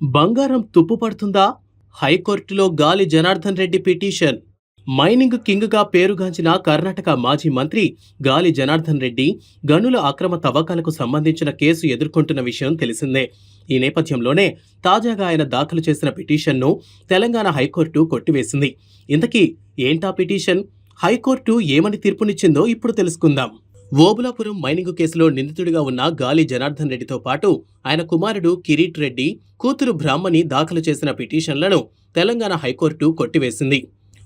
బంగారం తుప్పుపడుతుందా హైకోర్టులో గాలి జనార్దన్ రెడ్డి పిటిషన్. మైనింగ్ కింగ్గా పేరుగాంచిన కర్ణాటక మాజీ మంత్రి గాలి జనార్దన్ రెడ్డి గనుల అక్రమ తవ్వకాలకు సంబంధించిన కేసు ఎదుర్కొంటున్న విషయం తెలిసిందే. ఈ నేపథ్యంలోనే తాజాగా ఆయన దాఖలు చేసిన పిటిషన్ను తెలంగాణ హైకోర్టు కొట్టివేసింది. ఇంతకీ ఏంటా పిటిషన్? హైకోర్టు ఏమని తీర్పునిచ్చిందో ఇప్పుడు తెలుసుకుందాం. ఓబులాపురం మైనింగ్ కేసులో నిందితుడిగా ఉన్న గాలి జనార్దన్ రెడ్డితో పాటు ఆయన కుమారుడు కిరీట్ రెడ్డి కూతురు బ్రాహ్మణి దాఖలు చేసిన పిటిషన్లను తెలంగాణ హైకోర్టు కొట్టివేసింది.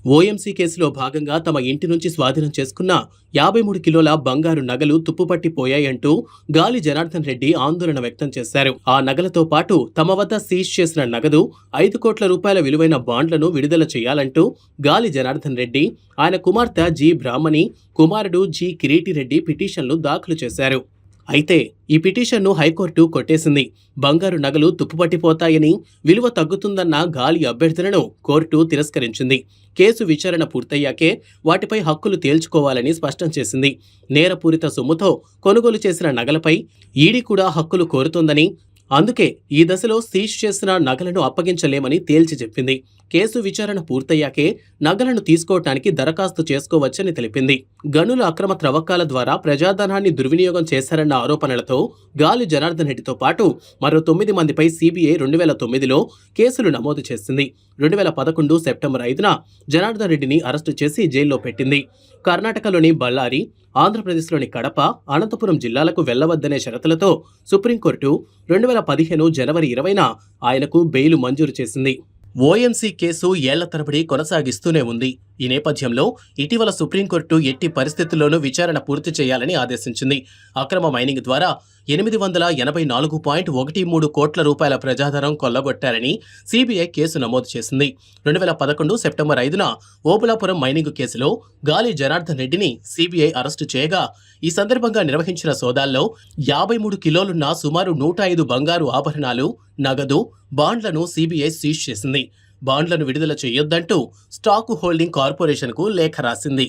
ఓఎంసీ కేసులో భాగంగా తమ ఇంటి నుంచి స్వాధీనం చేసుకున్న యాభై మూడు కిలోల బంగారు నగలు తుప్పుపట్టిపోయాయంటూ గాలి జనార్దన్ రెడ్డి ఆందోళన వ్యక్తం చేశారు. ఆ నగలతో పాటు తమ వద్ద సీజ్ చేసిన నగదు ఐదు కోట్ల రూపాయల విలువైన బాండ్లను విడుదల చేయాలంటూ గాలి జనార్దన్ రెడ్డి ఆయన కుమార్తె జి. బ్రాహ్మణి కుమారుడు జి. కిరీటిరెడ్డి పిటిషన్లు దాఖలు చేశారు. అయితే ఈ పిటిషన్ను హైకోర్టు కొట్టేసింది. బంగారు నగలు తుప్పుపట్టిపోతాయని విలువ తగ్గుతుందన్న గాలి అభ్యర్థనను కోర్టు తిరస్కరించింది. కేసు విచారణ పూర్తయ్యాకే వాటిపై హక్కులు తేల్చుకోవాలని స్పష్టం చేసింది. నేరపూరిత సొమ్ముతో కొనుగోలు చేసిన నగలపై ఈడీ కూడా హక్కులు కోరుతోందని అందుకే ఈ దశలో సీజ్ చేసిన నగలను అప్పగించలేమని తేల్చి చెప్పింది. కేసు విచారణ పూర్తయ్యాకే నగలను తీసుకోవటానికి దరఖాస్తు చేసుకోవచ్చని తెలిపింది. గనుల అక్రమ త్రవ్వకాల ద్వారా ప్రజాధనాన్ని దుర్వినియోగం చేశారన్న ఆరోపణలతో గాలి జనార్దన్ రెడ్డితో పాటు మరో తొమ్మిది మందిపై సిబిఐ రెండు వేల తొమ్మిదిలో కేసులు నమోదు చేసింది. రెండు వేల పదకొండు సెప్టెంబర్ ఐదున జనార్దన్ రెడ్డిని అరెస్టు చేసి జైల్లో పెట్టింది. కర్ణాటకలోని బళ్ళారి ఆంధ్రప్రదేశ్లోని కడప అనంతపురం జిల్లాలకు వెళ్ళవద్దనే షరతులతో సుప్రీంకోర్టు రెండు వేల పదిహేను జనవరి ఇరవైన ఆయనకు బెయిల్ మంజూరు చేసింది. ఓఎంసీ కేసు ఏళ్ళ తరబడి కొనసాగిస్తూనే ఉంది. ఈ నేపథ్యంలో ఇటీవల సుప్రీంకోర్టు ఎట్టి పరిస్థితుల్లోనూ విచారణ పూర్తి చేయాలని ఆదేశించింది. అక్రమ మైనింగ్ ద్వారా ఎనిమిది వందల ఎనభై నాలుగు పాయింట్ ఒకటి మూడు కోట్ల రూపాయల ప్రజాధనం కొల్లగొట్టారని సిబిఐ కేసు నమోదు చేసింది. రెండు వేల పదకొండు సెప్టెంబర్ ఐదున ఓబులాపురం మైనింగ్ కేసులో గాలి జనార్దన్ రెడ్డిని సిబిఐ అరెస్టు చేయగా ఈ సందర్భంగా నిర్వహించిన సోదాల్లో యాభై మూడు కిలోలున్న సుమారు నూట ఐదు బంగారు ఆభరణాలు నగదు బాండ్లను సిబిఐ సీజ్ చేసింది. బాండ్లను విడుదల చేయొద్దంటూ స్టాక్ హోల్డింగ్ కార్పొరేషన్కు లేఖ రాసింది.